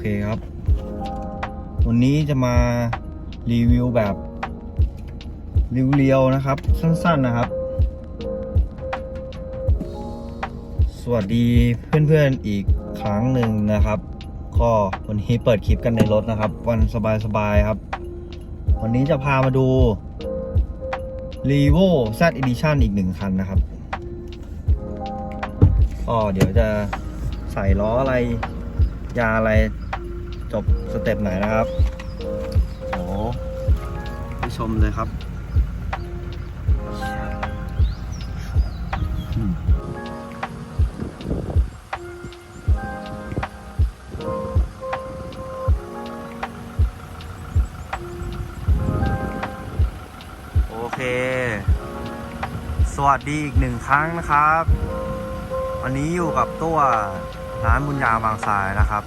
เคครับ วันนี้จะมารีวิวแบบเรียวๆนะครับ สั้นๆนะครับ สวัสดีเพื่อนๆอีกครั้งหนึ่งนะครับ ก็วันนี้เปิดคลิปกันในรถนะครับ วันสบายๆครับ วันนี้จะพามาดู r e v o Z Edition อีกหนึ่งคันนะครับก็เดี๋ยวจะใส่ล้ออะไร ยาอะไร จบสเต็ปไหนนะครับโอ้ไปชมเลยครับโอเคสวัสดีอีกหนึ่งครั้งนะครับ วันนี้อยู่กับตัวร้านบุญญาบางทรายนะครับ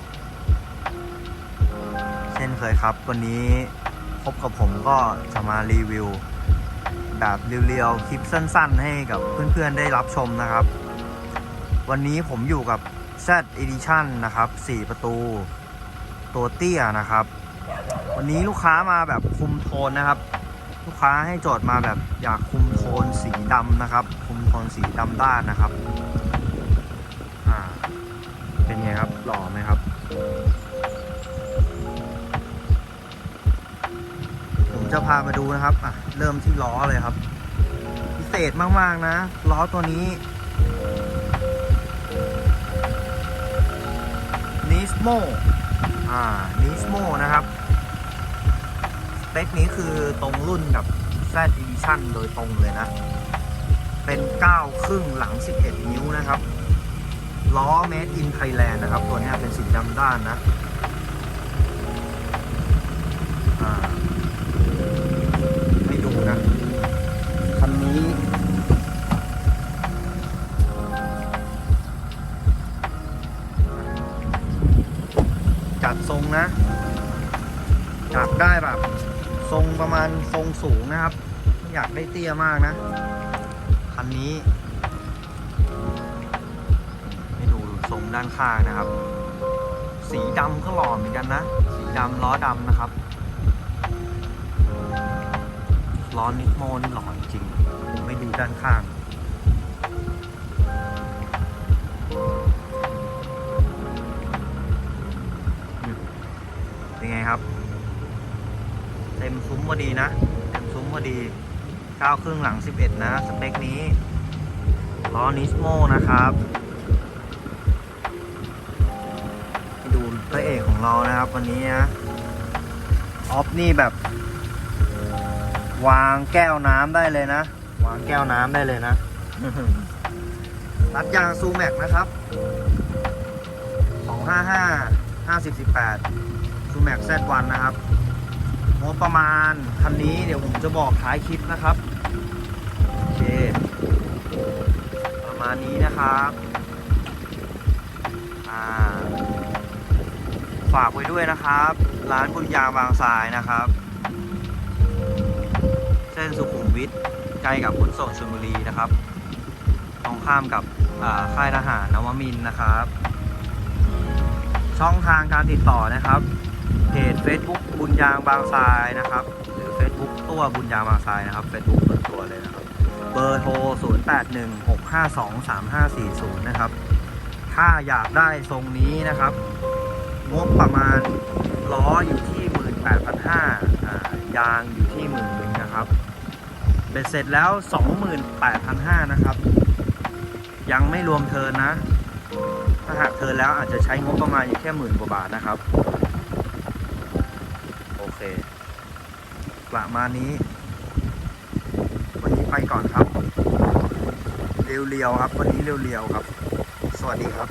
นเคยครับ วันนี้พบกับผมก็จะมารีวิว แบบเรียวๆ คลิปสั้นๆ ให้กับเพื่อนๆ ได้รับชมนะครับ วันนี้ผมอยู่กับ Z Edition นะครับ 4 ประตู ตัวเตี้ยนะครับ วันนี้ลูกค้ามาแบบคุมโทนนะครับ ลูกค้าให้โจทย์มาแบบอยากคุมโทนสีดำนะครับ คุมโทนสีดำด้านนะครับ อ่า เป็นไงครับ หล่อไหมครับ จะพามาดูนะครับอะเริ่มที่ล้อเลยครับ พิเศษมากๆนะล้อตัวนี้ Nismo อ่า Nismo นะครับสเปคนี้คือตรงรุ่นกับ Z Edition โดยตรงเลยนะ เป็น 9 ครึ่งหลัง 11 นิ้วนะครับ ล้อ Made in Thailand นะครับ ตัวนี้เป็นสีดำด้านนะ อ่า ทรงนะอยากได้แบบ ทรงประมาณทรงสูงนะครับ ไม่อยากได้เตี้ยมากนะคันนี้ให้ดูทรงด้านข้างนะครับ สีดำก็หล่อเหมือนกันนะ สีดำล้อดำนะครับล้อนิโมนี่หล่อจริงไม่ดูด้านข้าง เป็นไงครับ เต็มซุ้มพอดีนะ เต็มซุ้มพอดีเก้าครึ่งหลัง11นะ สเปคนี้ล้อนิสโมนะครับดูพระเอกของเรานะครับ วันนี้นะออฟนี่แบบ วางแก้วน้ำได้เลยนะ วางแก้วน้ำได้เลยนะรัดยางซูแม็กนะครับ 255 50 18ซูแม็กแซดวันนะครับงบประมาณคันนี้เดี๋ยวผมจะบอกท้ายคลิปนะครับ โอเค ประมาณนี้นะครับฝากไว้ด้วยนะครับ ร้านบุญยางบางทรายนะครับ เส้นสุขุมวิทใกล้กับขนส่งชลบุรีนะครับ ตรงข้ามกับค่ายทหารนวมินนะครับ ช่องทางการติดต่อนะครับ เพจ Facebook บุญยางบางทรายนะครับ หรือ Facebook ตัวบุญยางบางทรายนะครับ Facebook เปิดตัวเลยนะครับ เบอร์โทร 0816523540 นะครับ ถ้าอยากได้ทรงนี้นะครับงบประมาณล้ออยู่ที่ 18,500ยางอยู่ที่หมื่นหนึ่งนะครับเบ็ดเสร็จแล้ว 28,500นะครับ ยังไม่รวมเทินนะ ถ้าหากเทินแล้วอาจจะใช้งบประมาณอยู่แค่หมื่นกว่าบาทนะครับ โอเค ประมาณนี้ วันนี้ไปก่อนครับ เรียวๆครับ วันนี้เรียวๆครับ สวัสดีครับ